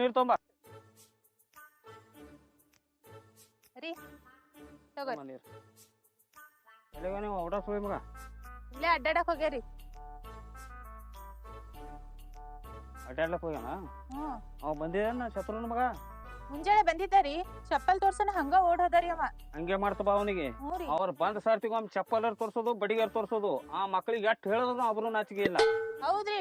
ನೀರ್ ತೊಂಬ ರೀ ತೊಂಬ ನೀರ್. ಎಲ್ಲಿಗ ನೀವು ಔಟ ಮಗ ಇಲ್ಲೇ ಅಡ್ಡಾಡಕ್ ಹೋಗ್ಯಾರಿ. ಅಡ್ಡಾಡ್ಲಕ್ ಹೋಗ್ಯಾನ? ಹ್ಮ್ ಅವ್ ಬಂದಿದ್ದಾನ ಶತ್ರುನ ಮಗ? ಮುಂಜಾನೆ ಬಂದಿದ್ದಾರಿ ಚಪ್ಪಲ್ ತೋರ್ಸನ ಹಂಗ ಓಡ್ ಹೋದಾರಿ ಅವ. ಹಂಗೆ ಮಾಡ್ತಪ್ಪ ಅವನಿಗೆ. ಹ್ಞೂ ರೀ. ಅವ್ರ ಬಂದ ಸರ್ತಿಗೆ ಒಮ್ಮೆ ಚಪ್ಪಲರ್ ತೋರ್ಸೋದು ಬಡಿಗಾರ್ ತೋರ್ಸೋದು ಆ ಮಕ್ಳಿಗೆ ಎಷ್ಟ್ ಹೇಳೋದು ಅವ್ರು ನಾಚಿಕೆ ಇಲ್ಲ. ಹೌದ್ರಿ.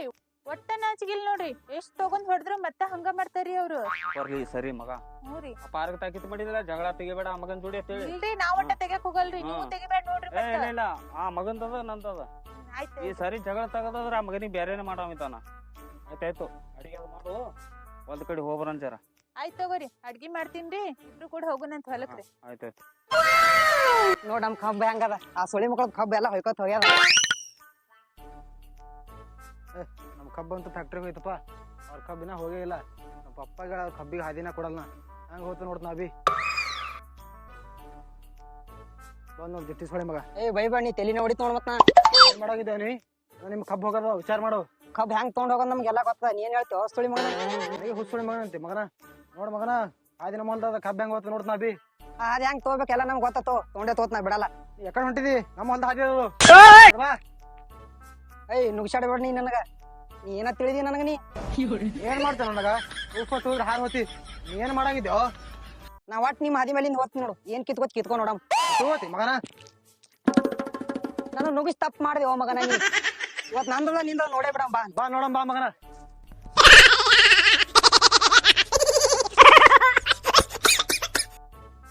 ಒಟ್ಟ ನಾಚಿಗಿಲ್ ನೋಡ್ರಿ ಎಷ್ಟ್ ತಗೊಂಡ್ ಹೊಡೆದ್ರು ಮತ್ತೆ ಹಂಗ ಮಾಡ್ತಾರಿ ಅವ್ರು. ಬರ್ಲಿ ಸರಿ ಮಗ. ನೋಡಿ ಪಾರ್ಕ್ ತಾಕಿತ್ ಮಾಡಿದಿಲ್ಲ ಜಗಳ ತೆಗಿಬೇಡ ಆ ಮಗನ್ ಜೋಡಿ ಅಂತೇಳಿ. ಇಲ್ರಿ ನಾವ್ ಒಟ್ಟ ತೆಗ್ಯಾಕ್ ಹೋಗಲ್ರಿ ನೀವು. ತೆಗಿಬೇಡ ನೋಡ್ರಿ ಏ ಇಲ್ಲ ಇಲ್ಲ ಆ ಮಗಂದದ ನಂದದ ಆಯ್ತು. ಈ ಸರಿ ಜಗಳ ತಗದ್ರ ಆ ಮಗನಿಗೆ ಬೇರೆನೇ ಮಾಡಾಮಿತಾನ ಆಯ್ತಾಯ್ತು ಅಡಿಗೆ ಅದು ಮಾಡು. ಒಂದ್ ಕಡೆ ಹೋಗ್ಬರನ್ ಜರ. ಆಯ್ತ್ ತಗೋರಿ ಅಡ್ಗಿ ಮಾಡ್ತೀನ್ರಿ ಇಬ್ರು ಕೂಡ ಹೋಗುನಂತ ಹೊಲಕ್ರಿ. ಆಯ್ತಾಯ್ತು ನೋಡ್ ನಮ್ ಕಬ್ಬ ಹೆಂಗದ? ಆ ಸುಳಿ ಮಕ್ಕಳ ಕಬ್ಬ ಎಲ್ಲ ಹೊಯ್ಕೋತ ಹೋಗ್ಯಾದ. ನಮ್ ಕಬ್ಬು ಅಂತ ಫ್ಯಾಕ್ಟ್ರಿಗೆ ಹೋಯ್ತಪ್ಪ. ಅವ್ರ ಕಬ್ಬಿನ ಹೋಗೇ ಇಲ್ಲ. ನಮ್ಮ ಪಪ್ಪಾಗ ಅವ್ರ ಕಬ್ಬಿಗೆ ಹಾದಿನ ಕೊಡಲ್ಲ ಹಂಗ ಹೋತ ನೋಡ್ತ ನಾ ಬಿ ಬಂದ್ ನೋಡಿ ಜಟ್ಟಿ ಮಗ. ಏ ಬೈ ಬಣ್ಣಿ ನೀ ತಲಿನ ಹೊಡಿತ್ ನೋಡ್ ಮತ್ತ ನಾ. ಏನ್ ಮಾಡೋಗಿದ್ದೆ ನೀ? ನಿಮ್ ಕಬ್ಬು ಹೋಗದ ವಿಚಾರ ಮಾಡು. ಕಬ್ಬ ಹೆಂಗ್ ತೊಗೊಂಡ್ ಹೋಗೋದ್ ನಮ್ಗೆಲ್ಲ ಗೊತ್ತ. ನೀನ್ ಹೇಳ್ತಿ ಹೊಸ್ತುಳಿ ಮಗನ? ನನಗೆ ಹುಚ್ಚುಳಿ ಮಗನ ಅಂತಿ ಮಗನ. ನೋಡ್ ಮಗನ ಹಾದಿನ ಮೊಲ್ದ ಕಬ್ಬ ಹೆಂಗ್ ಹೋತ ನೋಡ್ ನಾ ಬಿ ಅದ್ ಹೆಂಗ್ ತಗೋಬೇಕೆಲ್ಲ ನಮ್ಗೆ ಗೊತ್ತಾತು ಗೊತ್ತೋ ತೊಗೊಂಡೆ ತೋತ್ ನಾ ಬಿಡಲ್ಲ. ಎಕಡೆ ಯಾಕಡೆ ಹೊಂಟಿದಿ? ನಮ್ಮ ಹೊಲ್ದ ಹಾದಿ ಅದು. ಏಯ್ ನುಗ್ಸಾಡ್ಬೇಡ ನೀ ನನಗ. ನೀ ಏನ ತಿಳಿದಿ ನನಗ ನೀ. ಏನ್ ಮಾಡ್ತಾನ ನನಗ ಉಪ್ಪ ತೂರ್ ಹಾರ್ ಹೋತಿ ನೀ ಏನ್ ಮಾಡಾಗಿದ್ಯೋ? ನಾ ಒಟ್ ನಿಮ್ ಹಾದಿ ಮೇಲಿಂದ ಹೋತ್ ನೋಡು. ಏನ್ ಕಿತ್ಕೋತ್ ಕಿತ್ಕೊ ನೋಡಮ್ ಹೋತಿ ಮಗನ? ನಾನು ನುಗಿಸ್ ತಪ್ಪ ಮಾಡಿದೆ ಓ ಮಗನ ನೀ. ಇವತ್ ನಂದದ ನಿಂದ ನೋಡೇ ಬಿಡಮ್ ಬಾ. ಬಾ ನೋಡಮ್ ಬಾ ಮಗನ.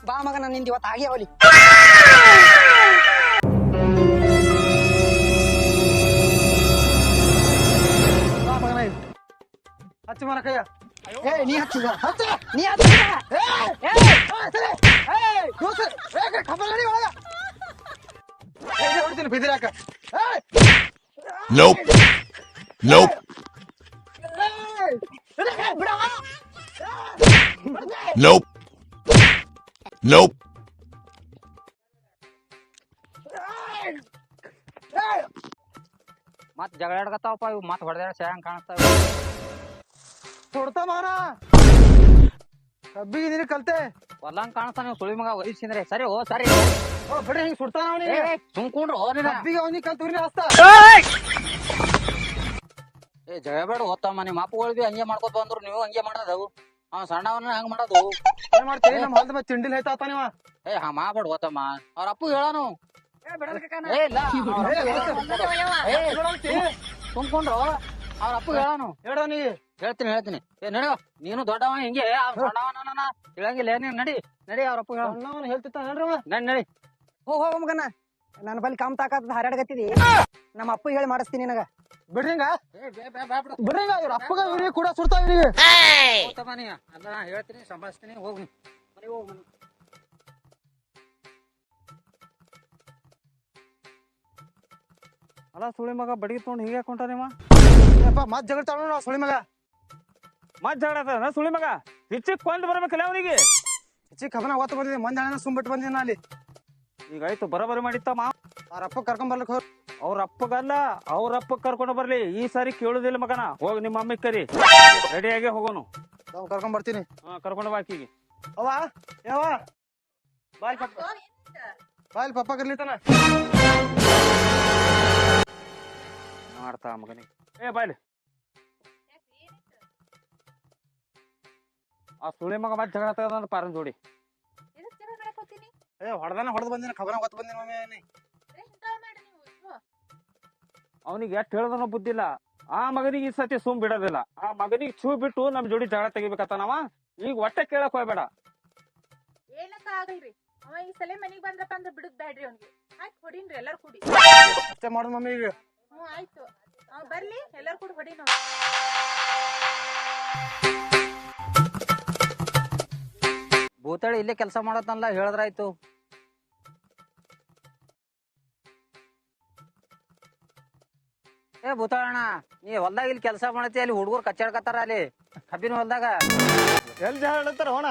ಬಾ ಮಗನ, ನಿಂದ ಇವತ್ತು ಆಗಿ ಹೋಲಿ ಹಚ್ಚು ಮನ ಕೈಯ ಏ ನೀ ಹಚ್ಚಿದ ನೀ ಹಚ್ಚಿದ ಹೊಡ್ತೀನಿ ಬಿದಿರಾಕ Nope. Nope. Nope. Nope. ಮತ್ ಜಗಳ ಆಡಕತ್ತಾವಪ್ಪ ಇವ್ ಮತ್ ಹೊಡೆದಾಡ ಹೆಂಗ್ ಕಾಣಿಸ್ತಾವ ಕೊಡ್ತಾ ಮಗನ ಕಬ್ಬಿಗೆ ನೀನು ಕಲ್ತೆ? ಹೊಲಂಗ್ ಕಾಣಿಸ್ತಾನ ನೀವು ಸುಳಿ ಮಗ ವಹಿಸಿದ್ರೆ ಸರಿ ಓ ಸರಿ. ಓ ಬಿಡ್ರಿ ಹಿಂಗ್ ಸುಡ್ತಾನ ಅವನಿಗೆ ಸುಮ್ಕೊಂಡ್ರು ಓ ನೀನ. ಕಬ್ಬಿಗೆ ಅವನಿಗೆ ಕಲ್ತು ಉರಿ ಹಸ್ತ ಏ ಜಯ ಬೇಡ ಓದ್ತಮ್ಮ ನಿಮ್ಮ ಅಪ್ಪಗಳು ಬಿ ಹಂಗೆ ಮಾಡ್ಕೊತ ಬಂದ್ರು ನೀವು ಹಂಗೆ ಮಾಡೋದವು ಅವ ಸಣ್ಣವನ್ನ ಹಂಗ ಮಾಡೋದು. ಏನ್ ಮಾಡ್ತೀರಿ? ನಮ್ಮ ಹೊಲದ ಮತ್ತೆ ತಿಂಡಿಲ್ ನೀವ? ಏ ಹಾ ಮಾಡ್ಬೇಡ ಓದ್ತಮ್ಮ ಅವ್ರ ಅಪ್ಪು ಹೇಳಾನು. ಏ ಇಲ್ಲ. ಅವ್ರ ಅಪ್ಪ ಹೇಳಾನು. ಹೇಳ ನೀ. ಹೇಳ್ತೀನಿ ಹೇಳ್ತೀನಿ. ಏ ನಡೆಯೋ ನೀನು ದೊಡ್ಡವ ಹಿಂಗೆ ಅವ್ರ ಸಣ್ಣವನ ಹೇಳಂಗಿಲ್ಲ. ಏನೇನ್ ನಡಿ ನಡಿ ಅವ್ರ ಅಪ್ಪ ಹೇಳ. ಅಣ್ಣವನ್ ಹೇಳ್ತಿತ್ತ ಹೇಳ್ರಿ ಅವ. ನಡಿ ನಡಿ. ಹೋಗ್ ಹೋಗ ಮಗನ. ನನ್ನ ಬಲ್ಲಿ ಕಮ್ ತಾಕತ್ ಹಾರಾಡ್ಗತ್ತಿದಿ ನಮ್ಮ ಅಪ್ಪ ಹೇಳಿ ಮಾಡಿಸ್ತೀನಿ ನಿನಗ. ಬಿಡ್ರಿಂಗ ಬಿಡ್ರಿಂಗ ಏ ಬೇ ಬೇ ಬೇ ಬಿಡು. ಇವ್ರ ಅಪ್ಪಗ ಇವ್ರಿಗೆ ಕೂಡ ಸುಡ್ತಾವ ಇವ್ರಿಗೆ. ಹೋಗ್ತಮ್ಮ ನೀ. ಅಲ್ಲ ಹೇಳ್ತೀನಿ ಸಂಭಾಳಿಸ್ತೀನಿ ಹೋಗಿ ಮನೆಗೆ ಹೋಗ್ ಮನೆ. ಅಲ್ಲ ಸುಳಿ ಮಗ ಬಡಿಗೆ ತೊಗೊಂಡು ಹೀಗೆ ಕೊಂಟ ನೀವ ಯಪ್ಪ ಮತ್ ಜಗಳ ತಾಳ ಸುಳಿ ಮಗ? ಮತ್ ಜಗಳ ಆತದ ಸುಳಿ ಮಗ? ಹಿಚ್ಚಿಕ್ ಕೊಂದ್ ಬರ್ಬೇಕಲ್ಲ ಅವನಿಗೆ? ಹೆಚ್ಚಿ ಕಬನ ಒತ್ತು ಬಂದಿದೆ ಮಂದಿ ಹಣ ಸುಂಬಿಟ್ಟು ಬಂದಿನ ಅಲ್ಲಿ. ಈಗ ಆಯ್ತು ಬರೋಬರಿ ಮಾಡಿತ್ತಮ್ಮ ಅವ್ರ ಅಪ್ಪ ಕರ್ಕೊಂಡ್ ಬರ್ಲಿಕ್ಕೆ ಹೋರ್ ಅವ್ರ ಅಪ್ಪಗಲ್ಲ ಅವ್ರ ಅಪ್ಪ ಕರ್ಕೊಂಡು ಬರ್ಲಿ. ಈ ಸಾರಿ ಕೇಳುದಿಲ್ಲ ಮಗನ. ಹೋಗಿ ನಿಮ್ಮ ಅಮ್ಮಿ ಕರಿ. ರೆಡಿಯಾಗಿ ಹೋಗೋನು. ನಾವು ಕರ್ಕೊಂಡ್ ಬರ್ತೀನಿ. ಹಾ ಕರ್ಕೊಂಡು ಬಾಕಿಗೆ ಅವ ಯಾವ ಬಾಯ್ ಪಪ್ಪ. ಬಾಯ್ ಪಪ್ಪ ಕರ್ಲಿತಾನ. ಮಾಡ್ತಾ ಮಗನಿಗೆ. ಏ ಬಾಯ್ಲಿ ಆ ಸುಳಿ ಮಗ ಮತ್ತೆ ಜಗಳ ತಗದ ಪಾರನ್ ಜೋಡಿ. ಏ ಹೊಡೆದಾನ ಹೊಡೆದ್ ಬಂದಿನ ಖಬರ ಗೊತ್ತ ಬಂದಿನ. ಅವನಿಗೆ. ಎಷ್ಟು ಹೇಳ್ದನೋ ಬುದ್ಧಿಲ್ಲ ಆ ಮಗನಿಗೆ ಈ ಸತಿ ಸುಮ್ ಬಿಡೋದಿಲ್ಲ. ಆ ಮಗನಿಗೆ ಚೂ ಬಿಟ್ಟು ನಮ್ ಜೋಡಿ ಜಗಳ ತೆಗಿಬೇಕತ್ತ ನಾವ? ಈಗ ಒಟ್ಟೆ ಕೇಳಕ್ ಹೋಗ್ಬೇಡ. ಹೇಳಕ್ ಆಗಲ್ರಿ? ಅವ ಈ ಸಲ ಮನಿಗ್ ಬಂದ್ರಪ್ಪ ಅಂದ್ರ ಬಿಡುದ್ ಬ್ಯಾಡ್ರಿ ಅವ್ನಿಗೆ. ಆಯ್ತು ಹೊಡೀನ್ರಿ ಎಲ್ಲಾರು ಕೂಡಿ. ಅಷ್ಟೇ ಮಾಡೋದು ಮಮ್ಮಿ ಈಗ. ಹ್ಞೂ ಆಯ್ತು. ಬರ್ಲಿ ಎಲ್ಲರೂ ಕೂಡ ಹೊಡಿ ಭೂತಾಳಿ ಇಲ್ಲೇ ಕೆಲಸ ಮಾಡತ್ತಲ್ಲ ಹೇಳಿದ್ರಾಯ್ತು. ಏ ಭೂತಾಳಣ್ಣ ನೀ ಹೊಲ್ದಾಗ ಇಲ್ಲಿ ಕೆಲಸ ಮಾಡತಿ ಅಲ್ಲಿ ಹುಡುಗರು ಕಚ್ಚಾಡ್ಕತ್ತಾರ ಅಲ್ಲಿ ಕಬ್ಬಿನ ಹೊಲ್ದಾಗ. ಎಲ್ಲಿ ಜಾಡತ್ತಾರ ಹೋಣ?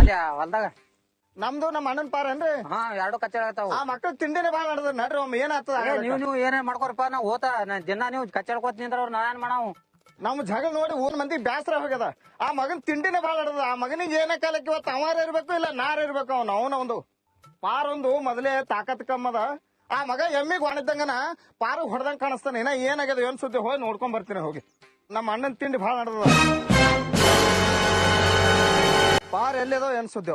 ಅಲ್ಲಿ ಆ ಹೊಲ್ದಾಗ. ನಮ್ದು ನಮ್ಮ ಅಣ್ಣನ ಪಾರ ಏನ್ರಿ? ಹಾ ಎರಡು ಕಚ್ಚಾಡಕತ್ತಾವ ಆ ಮಕ್ಳು ತಿಂಡಿನೇ ಬಾಳ ನಡೆದ್ರ ನಡ್ರಿ ಒಮ್ಮೆ ಏನಾಗ್ತದ ನೀವು ನೀವು ಏನೇ ಮಾಡ್ಕೊರಪ್ಪ ನಾವು ಹೋತ ನಾ ದಿನ ನೀವು ಕಚ್ಚಾಡ್ಕೋತ ನಿಂದ್ರ ಅವ್ರ ನಾನ್ ಮಾಡಾವು? ನಮ್ಮ ಜಗಳ ನೋಡಿ ಊರ್ ಮಂದಿ ಬ್ಯಾಸರ ಹೋಗ್ಯದ ಆ ಮಗನ್ ತಿಂಡಿನೇ ಭಾಳ ಆಡದ ಆ ಮಗನಿಗೆ ಏನ ಕಾಲಕ್ಕೆ ಇವತ್ತು ಅವಾರ ಇರ್ಬೇಕು ಇಲ್ಲ ನಾರ ಇರ್ಬೇಕು ಅವನು ಅವನ ಒಂದು. ಪಾರೊಂದು ಮೊದಲೇ ತಾಕತ್ ಕಮ್ಮದ. ಆ ಮಗ ಎಮ್ಮಿಗ್ ಒಣದಂಗನ ಪಾರು ಹೊಡೆದಂಗ ಕಾಣಿಸ್ತಾನೆ. ಇನ್ನ ಏನಾಗ್ಯದ ಏನ್ ಸುದ್ದಿ ಹೋಗಿ ನೋಡ್ಕೊಂಡ್ ಬರ್ತೀನಿ ಹೋಗಿ. ನಮ್ಮ ಅಣ್ಣನ ತಿಂಡಿ ಭಾಳ ನಡ್ದದ. ಪಾರ್ ಎಲ್ಲಿದೋ ಏನ್ ಸುದ್ದಿ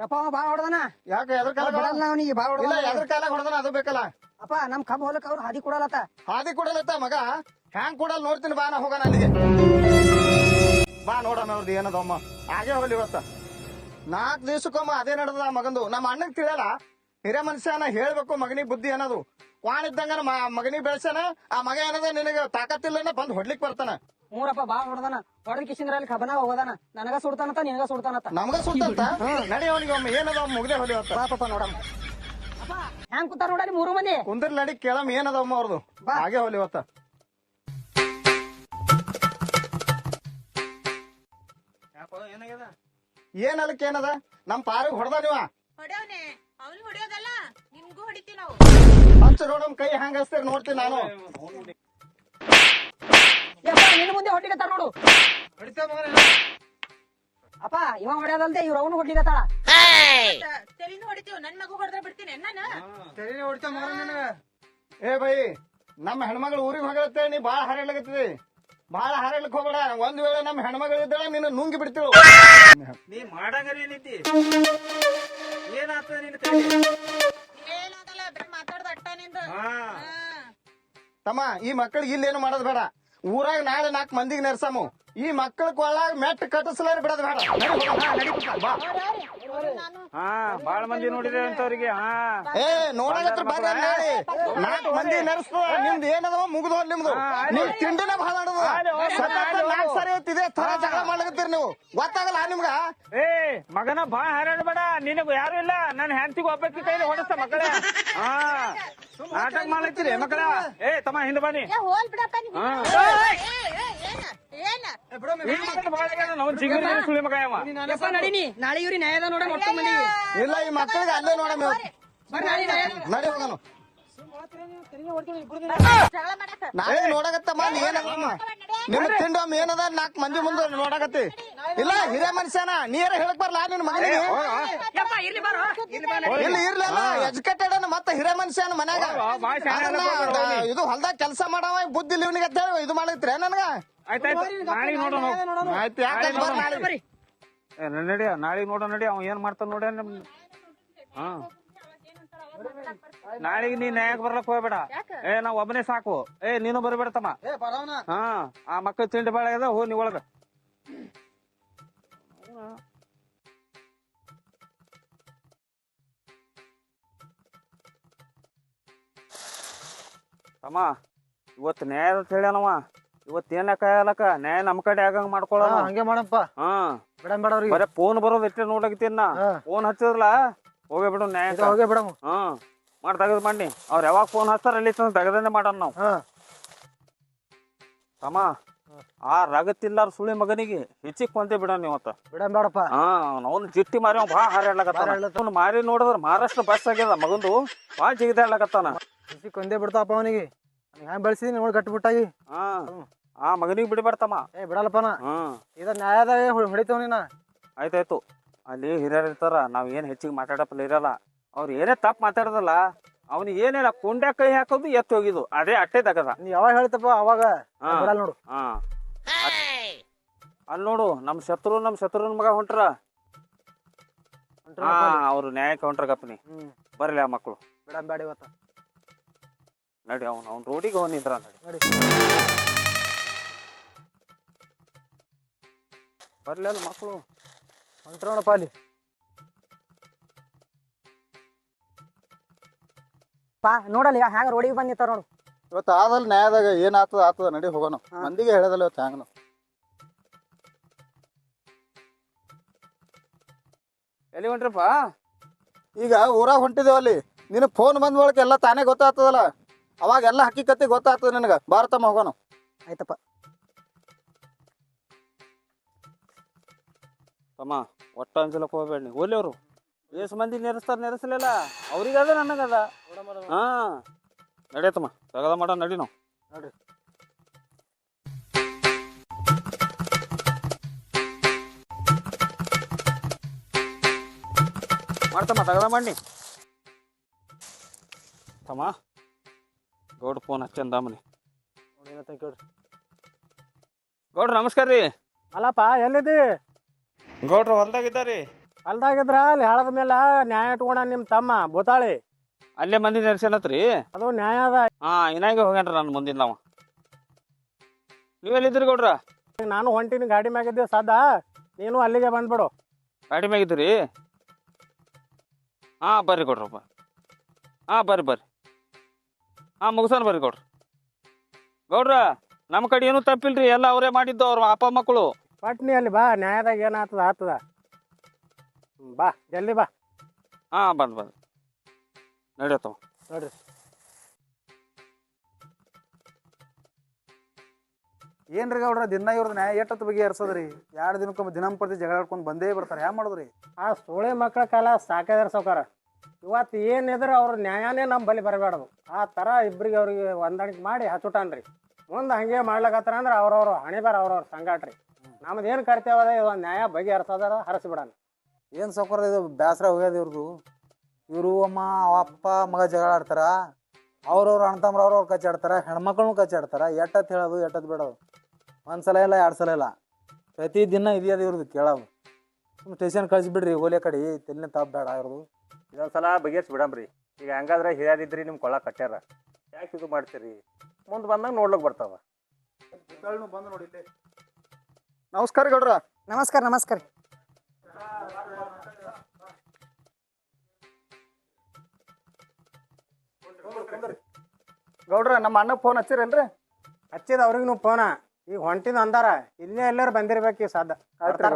ಯಪ್ಪ ಅವ ಬಾಳ ಹೊಡ್ದನ. ಯಾಕೆ ಎದ್ರ ಕಾಲ ಬಿಡಲ್ಲ ಅವನಿಗೆ ಇಲ್ಲ ಹೊಡ್ದ ಎದ್ರ ಕಾಲ ಹೊಡೆದನ ಅದು ಬೇಕಲ್ಲ. ಅಪ್ಪ ನಮ್ ಕಬ್ಬ ಹೊಲಕ್ ಅವ್ರು ಹಾದಿ ಕೊಡಲತ್ತ ಹಾದಿ ಕೊಡಲತ್ತ ಮಗ. ಹ್ಯಾಂಗ್ ಕೊಡಲ್ ನೋಡ್ತೀನಿ ಬಾ ನಾ ಹೋಗೋಣ ಅಲ್ಲಿಗೆ. ಬಾ ನೋಡಣ ಅವ್ರದ್ದು ಏನದಮ್ಮ ಹಾಗೆ ಹೋಗ್ಲಿ ಇವತ್ತ. ನಾಲ್ಕು ದಿವ್ಸಕ್ಕೊಮ್ಮ ಅದೇ ನಡೆದ ಮಗಂದು. ನಮ್ಮ ಅಣ್ಣಗ್ ತಿಳಿಯಲ್ಲ. ಹಿರೇ ಮನುಷ್ಯನ ಹೇಳ್ಬೇಕು ಮಗನಿಗೆ ಬುದ್ಧಿ ಅನ್ನೋದು. ಕ್ವಾಣ್ ಇದ್ದಂಗ ಮಗನಿಗೆ ಬೆಳೆಸ್ಯಾನ. ಆ ಮಗ ಏನದ ನಿನಗೆ ತಾಕತ್ತಿಲ್ಲ ಬಂದ್ ಹೊಡ್ಲಿಕ್ ಬರ್ತಾನ. ಮೂರಪ್ಪ ಬಾ ಹೊಡ್ದಾನ. ಹೊಡೆದ ಕಿಶಿಂದ್ರ ಅಲ್ಲಿ ಕಬನ ಹೋಗೋದಾನ. ನನಗ ಸುಡ್ತಾನತ ನಿನಗ ಸುಡ್ತಾನತ. ನಮಗ ಸುತ್ತಂತ ನಡಿ. ಅವನಿಗೆ ಒಮ್ಮೆ. ಏನದ ಮುಗ್ದೆ ಹೊಲಿ ಇವತ್ತ ಬಾಪಪ್ಪ ನೋಡಮ್ಮ. ಅಪ್ಪ ಹ್ಯಾಂಗ್ ಕೂತಾರ ನೋಡಲಿ ಮೂರು ಮಂದಿ? ಕುಂದ್ರ ನಡಿ ಕೇಳಮ್ ಏನದಮ್ಮ ಅವ್ರದು. ಹಾಗೆ ಹೋಲಿ ಇವತ್ತ. ಏನಾಗ್ಯದ? ಏನ್ ಅಲ್ಲಕ್ಕೆ ಏನದ? ನಮ್ ಪಾರಿಗೆ ಹೊಡೆದ ನೀವ? ಹೊಡೆಯವನೆ. ಅವನಿಗೆ ಹೊಡೆಯೋದಲ್ಲ. ನಿಮ್ಗೂ ಹೊಡಿತೀವಿ ನಾವು. ಹಚ್ಚ ನೋಡಮ್ ಕೈ ಹ್ಯಾಂಗ ಹಚ್ತೀರಿ ನೋಡ್ತೀನಿ ನಾನು. ನಿನ್ನ ಮುಂದೆ ಹೊಟ್ಟಿಗತ್ತಾರ ನೋಡು. ಅಪ್ಪ ಇವ ಹೊಡ್ಯಾದಲ್ದೆ ಇವ್ರ ಅವನು ಹೊಟ್ಟಿಗತ್ತಾಳ ತೆಲಿನ ಹೊಡಿತೀವಿ ನನ್ ಮಗು ಹೊಡೆದ್ರೆ ಬಿಡ್ತೀನಿ ನಾನು ಏ ಬೈ ನಮ್ಮ ಹೆಣ್ಮಗಳು ಊರಿಗೆ ಹೋಗತ್ತೆ ನೀ ಬಾಳ ಹರಡ್ಲಕತ್ತಿದಿ. ಬಾಳ ಹರಡ್ಲಿಕ್ ಹೋಗ್ಬೇಡ. ಒಂದ್ ವೇಳೆ ನಮ್ಮ ಹೆಣ್ಮಗಳು ಇದ್ದಾಳೆ ನೀನು ನುಂಗಿ ಬಿಡ್ತೀವಿ ನೀ ಮಾಡಂಗರ ಏನೈತಿ? ಏನಾಗ್ತದ ನಿನ್ನ ಕೈ ಮಾತಾಡ್ದ ಅಟ್ಟ ನಿಂದು. ತಮ್ಮ ಈ ಮಕ್ಕಳಿಗೆ ಇಲ್ಲೇನು ಮಾಡೋದ್ ಬೇಡ. ಊರಾಗ ನಾಳೆ ನಾಲ್ಕು ಮಂದಿಗೆ ನರ್ಸಮು. ಈ ಮಕ್ಕಳ ಕೊಳ್ಳಾಗ ಮೆಟ್ ಕಟ್ಟಿಸ್ಲಾರ ಬಿಡೋದು ಬೇಡ. ಹಾ, ಬಾಳ ಮಂದಿ ನೋಡಿದ್ರೆ ಅಂತವ್ರಿಗೆ ಹಾ. ಏ ನೋಡಕತ್ರ ಬರ್ರಿ ನಾಳೆ ನಾಲ್ಕು ಮಂದಿ ನೆರೆಸ್ತದ ನಿಮ್ದು ಏನದವ ಮುಗ್ದು ನಿಮ್ದು. ನೀವು ತಿಂಡಿನ ಭಾಳ ಸರಿ ಸತತ ನಾಲ್ಕು ಸಾರಿ ಹೊತ್ತಿದೆ ತರ ಜಗಳ ಮಾಡ್ಲಕತ್ತೀರಿ ನೀವು. ಗೊತ್ತಾಗಲ್ಲ ನಿಮ್ಗ? ಏ ಮಗನ ಬಾ ಹರಡ್ಬೇಡ ನಿನಗ ಯಾರು ಇಲ್ಲ. ನನ್ನ ಹೆಂಡತಿಗೆ ಒಬ್ಬಕ್ಕೆ ಕೈಲಿ ಹೊಡಸ್ತ ಮಕ್ಕಳ. ಹಾ. ನಾಟಕ ಮಾಡ್ಲತ್ತೀರಿ ಮಕ್ಕಳ. ಏ ತಮ್ಮ ಹಿಂದ ಬನ್ನಿ. ಏ ಹೋಲ್ ಬಿಡಪ್ಪ ನೀ ಹಾ. ಏನ ಏನ? ಈ ಮಗನ. ಬಾಳ ಆಗ್ಯಾದ, ನಾವ್ ಜಿಗಿರಿ ಸುಳಿ ಮಗ ಅವ. ಯಪ್ಪ ನಡೀನಿ. ನಾಳೆ ಇವ್ರಿ ನ್ಯಾಯದ ನೋಡ ಒಟ್ಟು ಮನೆ ಇಲ್ಲ ಈ ಮಕ್ಕಳಿಗೆ ಅಲ್ಲೇ ನೋಡಮ್ಮ ಬರ್ರಿ ನಾಳೆ ನ್ಯಾಯದ ನಡಿ ಹೋಗೋಣ. ನಾಳೆ ನೋಡಕತ್ತಮ್ಮ ನೀ ಏನದಮ್ಮ ನಿಮ್ ತಿಂಡಮ್ಮ ಏನದ ನಾಲ್ಕು ಮಂದಿ ಮುಂದೆ ನೋಡಕತ್ತಿ ಇಲ್ಲ ಹಿರಿಯ ಮನುಷ್ಯನ ನೀರ ಹೇಳಕ್ ಬರ್ಲಾ ನಿನ್ ಮಗನಿಗೆ ಇಲ್ಲಿ ಇರ್ಲಿಲ್ಲ ಎಜುಕೇಟೆಡ್ ಅನ್ನ ಮತ್ತ ಹಿರಿಯ ಮನುಷ್ಯನ ಮನ್ಯಾಗ. ಇದು ಹೊಲ್ದಾಗ ಕೆಲಸ ಮಾಡವ ಬುದ್ಧಿ ಇಲ್ಲ ಇವನಿಗೆ ಅಂತ ಹೇಳಿ ಇದು ಮಾಡಿತ್ರೆ ನನ್ಗ. ಆಯ್ತು ಯಾಕೆ ಬರ್ರಿ ನಾಳೆ. ನೋಡ ಏ, ನಡಿ ನಡಿ ಅವ ಏನ್ ಮಾಡ್ತಾನ ನೋಡಿ ಹಾ ನಾಳೆಗೆ ನೀ ನ್ಯಾಯಕ್ ಬರ್ಲಕ್ ಹೋಗ್ಬೇಡ. ಏ ನಾವ್ ಒಬ್ಬನೇ ಸಾಕು. ಏ ನೀನು ಬರ್ಬೇಡ ತಮ್ಮ ಏ ಬರವನ ಹಾ ಆ ಮಕ್ಕಳ ತಿಂಡಿ ಬಾಳ ಅದ ಹೋ ನೀ ಒಳಗ. ತಮ್ಮ ಇವತ್ ನ್ಯಾಯ ಅಂತ ಹೇಳ್ಯಾನವ. ಇವತ್ ಏನ ಹೇಳಕ ನ್ಯಾಯ ನಮ್ ಕಡೆ ಆಗಂಗ್ ಮಾಡ್ಕೊಳ್ಳೋಣ ಹಂಗೆ ಮಾಡಪ್ಪ. ಹಾ. ಬೇಡ ಬೇಡ ಅವ್ರಿಗೆ. ಬರೇ ಫೋನ್ ಬರೋದ್ ಎಷ್ಟೇ ಫೋನ್ ಹಚ್ಚಿದ್ರಲ್ಲ ಹೋಗೇ ಬಿಡು ನ್ಯಾಯ ಹೋಗೇ ಬಿಡಮ್ಮ ಹಾ ಮಾಡಿ ತೆಗದ್ ಮಾಡಿ ಅವ್ರ ಯಾವಾಗ ಫೋನ್ ಹಚ್ತಾರ ಅಲ್ಲಿ ತೆಗದನೆ ಮಾಡೋಣ ನಾವು. ಹಾ. ತಮ್ಮ ಆ ರಗತ್ತಿಲ್ಲಾರ ಸುಳಿ ಮಗನಿಗೆ ಹೆಚ್ಚಿಗೆ ಕೊಂತೆ ಬಿಡ ನೀವತ್ತ ಬಿಡ ಬೇಡಪ್ಪ. ಹಾ ಅವ್ನು ಜಿಟ್ಟಿ ಮಾರಿ ಅವ್ನು ಭಾಳ ಹಾರಾಡ್ಲಕತ್ತಾನ ಮಾರಿ ನೋಡಿದ್ರ ಮಹಾರಾಷ್ಟ್ರ ಬಸ್ ಆಗ್ಯದ. ಮಗಂದು ಭಾಳ ಜಿಗಿದಾಡ್ಲಕತ್ತಾನ ಹೆಚ್ಚಿಗೆ ಕೊಂದೇ ಬಿಡ್ತಾಪ ಅವನಿಗೆ. ಹ್ಯಾಂಗ ಬೆಳೆಸಿದೀನಿ ನೋಡಿ ಗಟ್ಟಿಬಿಟ್ಟಾಗಿ ಹಾ ಆ ಮಗನಿಗೆ ಬಿಡಬೇಡ್ತಮ್ಮ. ಏ ಬಿಡಲ್ಲಪ್ಪನ ಹ್ಮ್ ಇದ ನ್ಯಾಯದಾಗ ಹೊಡಿತೇವ ನೀನ. ಆಯ್ತಾಯ್ತು. ಅಲ್ಲಿ ಹಿರಿಯರು ಇರ್ತಾರ ನಾವ್ ಏನ್ ಹೆಚ್ಚಿಗೆ ಮಾತಾಡಪ್ಪಲ್ಲ ಇರಲ್ಲ. ಅವ್ರು ಏನೇ ತಪ್ಪು ಮಾತಾಡದಲ್ಲ ಅವ್ನಿಗೆ ಏನೇನ ಕುಂಡ್ಯಾಗ ಕೈ ಹಾಕೋದು ಎತ್ತ ಹೋಗಿದ್ದು. ಅದೇ ಅಟ್ಟೆ ತಗದ. ನೀ ಯಾವಾಗ ಹೇಳ್ತಪ್ಪ ಅವಾಗ ಹಾ. ಬಿಡಲ್ಲ ನೋಡು. ಹಾ. ಅಲ್ಲಿ ನೋಡು ನಮ್ಮ ಶತ್ರು ನಮ್ಮ ಶತ್ರುನ ಮಗ ಹೊಂಟ್ರ. ಹಾ ಅವ್ರು ನ್ಯಾಯಕ್ಕೆ ಹೊಂಟ್ರ ಗಪ್ನಿ. ಹ್ಮ್. ಬರ್ಲಿ ಆ ಮಕ್ಕಳು ಬಿಡಂ ಬೇಡ ಇವತ್ತ. ನಡಿ ಅವ್ನು ಅವ್ನ ರೋಡಿಗೆ ಹೋಗಿ ನಿಂತ್ರ ನಡಿ. ನಡಿ. ಬರ್ಲಿ ಅಲ್ಲ ಮಕ್ಕಳು ಹೊಂಟ್ರ ನೋಡಪ್ಪ ಅಲ್ಲಿ ಪಾ ನೋಡಲ್ಲ ಹ್ಯಾಂಗ ರೋಡಿಗೆ ಬಂದ್ ನಿಂತಾರ ನೋಡು. ಇವತ್ತು ಆದಲ್ ನ್ಯಾಯದಾಗ ಏನ್ ಆತದ ಆತದ ನಡಿ ಹೋಗೋಣ ಮಂದಿಗೆ ಹೇಳದಲ್ಲ ಇವತ್ತು ಹ್ಯಾಂಗ ಎಲ್ಲಿ ಹೊಂಟ್ರಪ್ಪ? ಈಗ ಊರಾಗ ಹೊಂಟಿದೇವಲ್ಲಿ ಅಲ್ಲಿ. ನಿನ್ನ ಫೋನ್ ಬಂದ ಬಳಕ ಎಲ್ಲ ತಾನೇ ಗೊತ್ತಾಗ್ತದಲ್ಲ. ಅವಾಗ ಎಲ್ಲ ಹಕ್ಕಿಕತ್ತಿ ಗೊತ್ತಾಗ್ತದ ನಿನಗ. ಭಾರತಮ್ಮ ಹೋಗೋಣ ಆಯ್ತಪ್ಪ. ತಮ್ಮ ಒಟ್ಟ ಅಂಜಲಕ್ಕೆ ಹೋಗ್ಬೇಡ ನೀವು. ಓಲಿ ಅವರು. ಎಷ್ಟು ಮಂದಿ ನೆರೆಸ್ತಾರೆ ನೆರೆಸಲಿಲ್ಲ. ಅವ್ರಿಗದ ನನಗದ. ಹಾಂ. ನಡೆಯತ್ತಮ್ಮ ತಗದ ಮಾಡ ನಡಿ ನಾವು. ನೋಡ್ರಿ. ಮಾಡ್ತಮ್ಮ ತಗದ ಮಾಡಿ. ತಮ್ಮ ಗೌಡ್ ಫೋನ್ ಹಚ್ಚಂದ ಮನೆ. ನೋಡಿ ನಮಸ್ಕಾರ ರೀ. ಅಲ್ಲಪ್ಪ ಎಲ್ಲಿದೆ ಗೌಡ್ರ ಹೊಲ್ದಾಗಿದ್ದಾರಿ ಹೊಲ್ದಾಗಿದ್ರ ಅಲ್ಲಿ ಹೇಳದ ಮೇಲೆ ನ್ಯಾಯ ಇಟ್ಕೊಂಡ ನಿಮ್ ತಮ್ಮ ಬೋತಾಳಿ ಅಲ್ಲೇ ಮಂದಿ ನೆರ್ಸನತ್ರಿ ಅದು ನ್ಯಾಯ ಅದ. ಹಾ ಇನ್ನಾಗೆ ಹೋಗ್ಯಾನ್ರಿ ನಾನು ಮುಂದಿನ ನಾವು ನೀವೆಲ್ಲಿದ್ದೀರಿ ಗೌಡ್ರ? ನಾನು ಹೊಂಟಿನಿ ಗಾಡಿ ಮ್ಯಾಗಿದ್ದೆ ಸಾಧ ನೀನು ಅಲ್ಲಿಗೆ ಬಂದ್ಬಿಡು. ಗಾಡಿ ಮ್ಯಾಗಿದ್ರಿ ಹಾ ಬರ್ರಿ ಗೌಡ್ರಪ್ಪ ಹಾ ಬರ್ರಿ ಬರ್ರಿ. ಹಾ ಮುಗಿಸೋಣ ಬರ್ರಿ ಗೌಡ್ರ. ಗೌಡ್ರ ನಮ್ಮ ಕಡೆ ಏನೂ ತಪ್ಪಿಲ್ರಿ ಎಲ್ಲ ಅವರೇ ಮಾಡಿದ್ದು ಅವ್ರ ಅಪ್ಪ ಮಕ್ಕಳು. ಪಟ್ನಿ ಅಲ್ಲಿ ಬಾ ನ್ಯಾಯದಾಗ ಏನಾಗ್ತದ ಹ್ಮ್, ಬಾ ಜಲ್ದಿ ಬಾ. ಹಾ ಬಂದ್ ಬಂದ್. ನಡಿಯತ್ತವ ನೋಡ್ರಿ. ಏನ್ರಿ ಗೌಡ್ರ ದಿನ ಇವ್ರದ್ದು ನ್ಯಾಯ ಎಷ್ಟೊತ್ತು ಬಗ್ಗೆ ಎರ್ಸೋದ್ರಿ ಎರಡು ದಿನಕ್ಕೊಮ್ಮೆ ದಿನಂಪ್ರತಿ ಜಗಳ ಆಡ್ಕೊಂಡು ಬಂದೇ ಬರ್ತಾರೆ ಯಾವ ಮಾಡೋದ್ರಿ? ಆ ಸೋಳೆ ಮಕ್ಕಳ ಕಾಲ ಸಾಕಾದ್ರ ಸೌಕಾರ ಇವತ್ತು ಏನಿದ್ರೆ ಅವ್ರ ನ್ಯಾಯನೇ ನಮ್ಮ ಬಲಿ ಬರಬೇಡದು ಆ ಥರ ಇಬ್ಬರಿಗೆ ಅವ್ರಿಗೆ ಹೊಂದಾಣಿಕೆ ಮಾಡಿ ಹಚ್ಚುಟಾನ್ರಿ ಮುಂದೆ ಹಂಗೆ ಮಾಡ್ಲಕತ್ತಾರ ಅಂದ್ರೆ ಅವ್ರವ್ರು ಹಣೆ ಬಾರ ಅವ್ರವ್ರ ಸಂಗಾಟ್ರಿ. ನಮ್ದು ಏನು ಕರ್ತೇವ ಅದ ಇದೊಂದು ನ್ಯಾಯ ಬಗೆಹರಿಸೋದಾರ ಹರಿಸ್ಬಿಡಣ. ಏನು ಸೌಕರ್ಯ ಇದು? ಬೇಸರ ಹೋಗ್ಯದ ಇವ್ರದ್ದು ಇವರು ಅಮ್ಮ ಅವ ಅಪ್ಪ ಮಗ ಜಗಳ ಆಡ್ತಾರ. ಅವ್ರವ್ರ ಅಣ್ಣ ತಮ್ರ ಅವ್ರವ್ರು ಕಚ್ಚಾಡ್ತಾರ ಹೆಣ್ಮಕ್ಳನ್ನೂ ಕಚ್ಚಾಡ್ತಾರ ಎಟ್ಟತ್ ಹೇಳೋದು ಎಟ್ಟತ್ ಬಿಡೋದು. ಒಂದು ಸಲ ಇಲ್ಲ ಎರಡು ಸಲ ಇಲ್ಲ. ಪ್ರತಿ ದಿನ ಇದೆಯದ ಇವ್ರದ್ದು ಕೇಳೋದು. ಸುಮ್ಮನೆ ಸ್ಟೇಷನ್ ಕಳಿಸ್ಬಿಡ್ರಿ ಹೋಲಿ ಕಡೆ. ತೆಲಿನ ತಪ್ಪು ಬೇಡ ಇವ್ರದ್ದು ಇದೊಂದ್ಸಲ ಬಗೆಹರಿಸಿ ಬಿಡಮ್ರಿ ಈಗ ಹಂಗಾದ್ರೆ ಹಿರಿಯರಿದ್ರಿ ನಿಮ್ಮ ಕೊಳ್ಳ ಕಟ್ಟ್ಯಾರ. ಯಾಕೆ ಇದು ಮಾಡ್ತೀರಿ? ಮುಂದೆ ಬಂದಾಗ ನೋಡ್ಲಿಕ್ಕೆ ಬರ್ತಾವ. ಬಂದು ನೋಡಿ ನಮಸ್ಕಾರ ಗೌಡ್ರ. ನಮಸ್ಕಾರ ನಮಸ್ಕಾರ. ಗೌಡ್ರ ನಮ್ಮ ಅಣ್ಣ ಫೋನ್ ಹಚ್ಚಿರೇನ್ರಿ? ಹಚ್ಚಿದ ಅವ್ರಿಗೂ ಫೋನ ಈಗ ಹೊಂಟಿದ ಅಂದಾರ. ಇಲ್ಲೇ ಎಲ್ಲರೂ ಬಂದಿರ್ಬೇಕು ಈಗ ಸಾಧ್ಯ ಗೌಡ್ರ.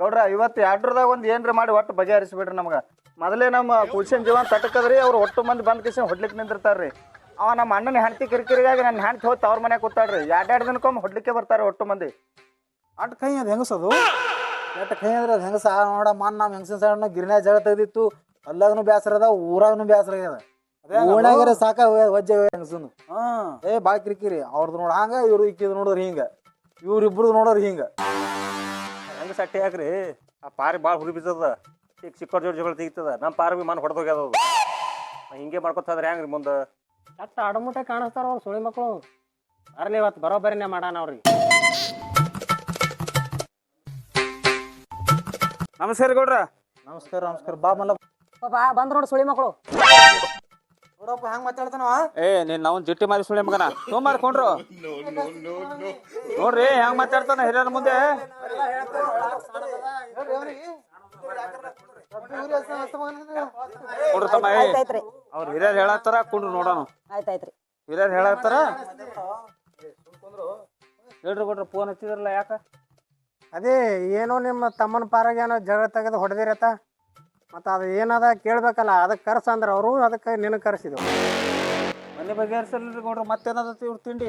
ಗೌಡ್ರ ಇವತ್ತು ಎರಡ್ರದಾಗ ಒಂದು ಏನ್ರಿ ಮಾಡಿ ಒಟ್ಟು ಬಗೆಹರಿಸ್ಬಿಡ್ರಿ ನಮ್ಗೆ. ಮೊದಲೇ ನಮ್ಮ ಕುಲ್ಸನ್ ಜೀವನ ತಟಕದ್ರಿ ಅವ್ರು ಒಟ್ಟು ಮಂದಿ ಬಂದ್ ಕಿಸಿನ ಹೊಡ್ಲಿಕ್ಕೆ ನಿಂದಿರ್ತಾರ್ರಿ. ಅವ ನಮ್ಮ ಅಣ್ಣನ ಹೆಂಡತಿ ಕಿರಿಕಿರಿಗಾಗಿ ನನ್ನ ಹೆಂಡತಿ ಹೋಗಿ ಅವ್ರ ಮನೆ ಕೂತಾಳ್ರಿ. ಎರಡೆರಡು ದಿನಕ್ಕೊಮ್ಮೆ ಹೊಡ್ಲಿಕ್ಕೆ ಬರ್ತಾರೆ ಒಟ್ಟು ಮಂದಿ. ಅಟ್ ಕೈ ಅದು ಹೆಂಗಸದು ಎಟ್ ಕೈ ಅಂದ್ರೆ ಅದು ಹೆಂಗಸ? ನೋಡ ಮನ್ ನಮ್ಮ ಹೆಂಗಸಿನ ಸಣ್ಣ ಗಿರಿನ ಜಗಳ ತೆಗ್ದಿತ್ತು. ಅಲ್ಲಾಗನು ಬೇಸರ ಅದ ಊರಾಗನು ಬೇಸರ ಆಗ್ಯದ. ಓಣ್ಯಾಗರ ಸಾಕ ವಜ್ಜೆ ಹೆಂಗಸನು ಹಾಂ. ಏ ಬಾಳ ಕಿರಿಕಿರಿ. ಅವ್ರದ್ದು ನೋಡ ಹಂಗ ಇವ್ರು ಇಕ್ಕಿದ್ ನೋಡೋರು ಹಿಂಗ. ಇವ್ರಿಬ್ರದ್ದು ನೋಡೋರು ಹಿಂಗ. ಹೆಂಗ ಸಟ್ಟಿ ಹಾಕ್ರಿ? ಆ ಪಾರಿ ಭಾಳ ಹುರಿ ಬಿದ್ದದ ಈಗ ಚಿಕ್ಕ ಜೋಡಿ ಜಗಳ ತೆಗಿತದ. ನಮ್ಮ ಪಾರಿ ಮನ್ ಹೊಡೆದೋಗ್ಯದ ಅದು. ಹಿಂಗೆ ಮಾಡ್ಕೊತಾದ್ರೆ ಹೆಂಗ್ರಿ ಮುಂದೆ? ಅಟ್ಟ ಅಡಮುಟ್ಟೆ ಕಾಣಿಸ್ತಾರ ಅವ್ರು ಸುಳಿ ಮಕ್ಕಳು ಅರ್ಲಿ ಇವತ್ತು ಬರೋಬ್ಬರಿನೇ ಮಾಡಾನ ಅವ್ರಿ ನಮಸ್ಕಾರ ಗೌಡ್ರ. ನಮಸ್ಕಾರ ನಮಸ್ಕಾರ. ಬಾ ಮಲ್ಲ. ಬಾ ಬಂದ್ ನೋಡು ಸುಳಿ ಮಕ್ಕಳು ನೋಡಪ್ಪ ಹೆಂಗ್ ಮಾತಾಡ್ತಾನವ ಏ ನೀನ್ ನಾವು ಜಿಟ್ಟಿ ಮಾರಿ ಸುಳಿ ಮಗನ. ಸೋಮಾರ ಮಾಡ್ಕೊಂಡ್ರು ನೋಡ್ರಿ ಹೆಂಗ್ ಮಾತಾಡ್ತಾನ ಹಿರಿಯರ ಮುಂದೆ. ನೋಡ್ರಿ ತಮ್ಮ ಅವ್ರ ಹಿರಿಯರ್ ಹೇಳತ್ತಾರ ಕುಂಡ್ರು ನೋಡೋಣ ಆಯ್ತಾಯ್ತ್ರಿ. ಹಿರಿಯರ್ ಹೇಳತ್ತಾರ? ಹೇಳ್ರಿ ಕೊಡ್ರಿ ಫೋನ್ ಹಚ್ಚಿದ್ರಲ್ಲ ಯಾಕ? ಅದೇ ಏನೋ ನಿಮ್ಮ ತಮ್ಮನ ಪಾರಾಗ ಏನೋ ಜಗಳ ತೆಗೆದು ಹೊಡೆದಿರತ್ತ? ಮತ್ತು ಅದು ಏನದ ಕೇಳ್ಬೇಕಲ್ಲ ಅದಕ್ಕೆ ಕರ್ಸ ಅಂದ್ರೆ ಅವರು ಅದಕ್ಕೆ ನಿನ್ನ ಕರ್ಸಿದ್ರು ಮನೆ ಬಗ್ಗೆ ಕೊಡ್ರಿ ಮತ್ತೇನದ ಇವ್ರು ತಿಂಡಿ?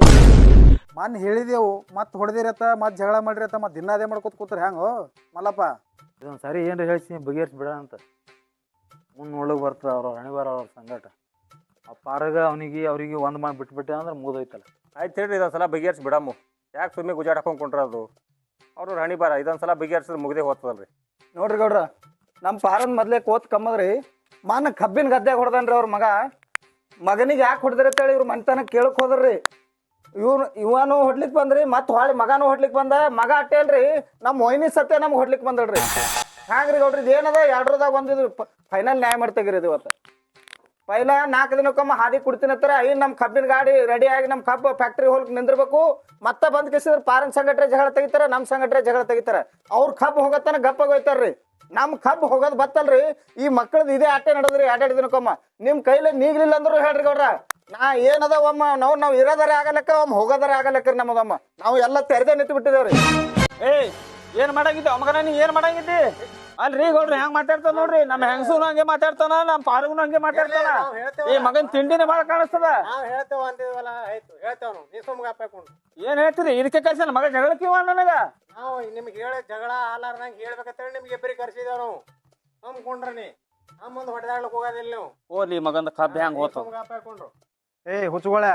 ಮೊನ್ನೆ ಹೇಳಿದೆವು ಮತ್ತೆ ಹೊಡೆದಿರತ್ತ ಮತ್ತೆ ಜಗಳ ಮಾಡಿರತ್ತ ಮತ್ತೆ ದಿನ ಅದೇ ಮಾಡ್ಕೊತ ಕೂತ್ರಿ ಹೆಂಗೋ ಮಲ್ಲಪ್ಪ. ಇದೊಂದು ಸರಿ ಏನ್ರಿ ಹೇಳ್ಸಿ ಬಗೆಹರಿಸಿ ಬಿಡ ಅಂತ. ಮುಂದೆ ಒಳಗೆ ಬರ್ತದ ಅವ್ರ ಹಣಿ ಬರ ಅವ್ರ ಸಂಗಟ. ಆ ಪಾರಗ ಅವನಿಗೆ ಅವ್ರಿಗೆ ಒಂದು ಮಾಡಿ ಬಿಟ್ಬಿಟ್ಟೆ ಅಂದ್ರೆ ಮುಗಿದೋಯ್ತಲ್ಲ. ಆಯ್ತು ಹೇಳ್ರಿ ಇದೊಂದ್ಸಲ ಬಗೆಹರಿಸಿ ಬಿಡಮ್ಮು. ಯಾಕೆ ಸುಮ್ಮನೆ ಗುಜಾಡ್ ಹಾಕೊಂಡ್ ಕೊಂಡ್ರದು ಅವ್ರ ಹಣಿಬಾರ ಇದೊಂದ್ಸಲ ಬಗೆಹರಿಸಿದ್ರೆ ಮುಗ್ದೇ ಹೋಗ್ತದಲ್ರಿ. ನೋಡ್ರಿ ಗೌಡ್ರ ನಮ್ಮ ಪಾರನ್ ಮೊದ್ಲೇ ಕೋತ್ ಕಮ್ಮದ್ರಿ. ಮಾನ ಕಬ್ಬಿನ ಗದ್ದೆ ಹೊಡೆದನ್ರಿ ಅವ್ರ ಮಗ. ಮಗನಿಗೆ ಯಾಕೆ ಹೊಡೆದಿರತ್ತೇಳಿ ಇವ್ರ ಮನ್ತನ ಕೇಳಕ್ ಹೋದ್ರಿ. ಇವ್ನು ಇವನು ಹೊಡ್ಲಿಕ್ಕೆ ಬಂದ್ರಿ ಮತ್ತೆ ಹೊಳ್ಳಿ ಮಗನೂ ಹೊಡ್ಲಿಕ್ಕೆ ಬಂದ. ಮಗ ಅಟ್ಟೇಲ್ರಿ ನಮ್ಮ ಮೊಯ್ನಿ ಸತ್ಯ ನಮ್ಗೆ ಹೊಡ್ಲಿಕ್ಕೆ ಬಂದಳ್ರಿ. ಹ್ಯಾಂಗ್ರಿ ಗೌಡ್ರಿ ಏನದ ಎರಡ್ರದಾಗ ಒಂದಿದ್ರು ಫೈನಲ್ ನ್ಯಾಯ ಮಾಡಿ ಇದು ಇವತ್ತು. ಪೈಲ ನಾಲ್ಕು ದಿನಕ್ಕೊಮ್ಮ ಹಾದಿ ಕುಡ್ತೀನಿ ಹತ್ರ ಐನ್ ನಮ್ಮ ಕಬ್ಬಿನ ಗಾಡಿ ರೆಡಿ ಆಗಿ ನಮ್ಮ ಕಬ್ಬು ಫ್ಯಾಕ್ಟ್ರಿ ಹೋಗಿ ನಿಂದಿರ್ಬೇಕು. ಮತ್ತೆ ಬಂದ್ ಕಿಸಿದ್ರೆ ಪಾರನ್ ಸಂಘಟನೆ ಜಗಳ ತೆಗಿತಾರ ನಮ್ಮ ಸಂಘಟನೆ ಜಗಳ ತೆಗಿತಾರ. ಅವ್ರ ಕಬ್ಬು ಹೋಗತ್ತಾನೆ ಗಪ್ಪಾಗ ಹೋಯ್ತಾರ್ರಿ ನಮ್ಮ ಕಬ್ಬು ಹೋಗೋದು ಬತ್ತಲ್ರಿ. ಈ ಮಕ್ಳದ್ದು ಇದೇ ಆಟೆ ನಡೆದ್ರಿ ಎರಡೆರಡು ದಿನಕ್ಕೊಮ್ಮ. ನಿಮ್ಮ ಕೈಲಿ ನೀಗ್ಲಿಲ್ಲ ಅಂದ್ರು ಹೇಳ್ರಿ ಗೌಡ್ರ. ನಾ ಏನದ ಒಮ್ಮ, ನಾವು ನಾವು ಇರೋದಾರೆ ಆಗಲಕ್ಕ, ಒಮ್ಮ ಹೋಗೋದಾರೆ ಆಗಲಕ್ಕ ನಮ್ಮದಮ್ಮ ನಾವು ಎಲ್ಲ ತೆರೆದೇ ನಿಂತು ಬಿಟ್ಟಿದೇವ್ರಿ ಏಯ್, ಏನ್ ಮಾಡಂಗಿದ್ದೆ? ಅಮ್ಮಗನ ನೀ ಏನ್ ಮಾಡಂಗಿದ್ದಿ? ಅಲ್ರಿ ಗೌಡ್ರಿ ಹೆಂಗ್ ಮಾತಾಡ್ತಾನ ನೋಡ್ರಿ? ನಮ್ಮ ಹೆಂಗಸೂನು ಹಂಗೆ ಮಾತಾಡ್ತಾನ ನಮ್ಮ ಪಾರಗುನು ಹಂಗೆ ಮಾತಾಡ್ತಾನ. ಈ ಮಗನ್ ತಿಂಡಿನೇ ಭಾಳ ಕಾಣಿಸ್ತದ. ನಾವು ಹೇಳ್ತೇವೆ ಅಂದಿದ್ವಲ್ಲ ಆಯ್ತು. ಹೇಳ್ತೇವೆ ನಾವು. ನೀವು ಸುಮ್ಗೆ ಹಾಕೊಂಡು ಏನ್ ಹೇಳ್ತೀರಿ? ಇದಕ್ಕೆ ಕಳ್ಸ ಮಗ ಜಗಳಕ್ಕಿವ ನನಗ. ನಾವು ನಿಮ್ಗೆ ಹೇಳ ಜಗಳ ಆಲಾರ್ದಂಗೆ ಹೇಳ್ಬೇಕಂತೇಳಿ ನಿಮ್ಗೆ ಇಬ್ಬರಿ ಕರ್ಸಿದೇವ್ ನಾವು. ನಂಬ್ಕೊಂಡ್ರಿ ನೀ. ನಮ್ಮ ಮುಂದೆ ಹೊಡೆದಾಡ್ಲಿಕ್ಕೆ ಹೋಗೋದಿಲ್ಲ ನೀವು. ಓಲಿ ಮಗಂದ ಕಬ್ಬ ಹೆಂಗ್ ಹೋತ. ಸುಮ್ಗೆ ಹಾಕೊಂಡ್ರು ಏ ಹುಚ್ಚುಗಳ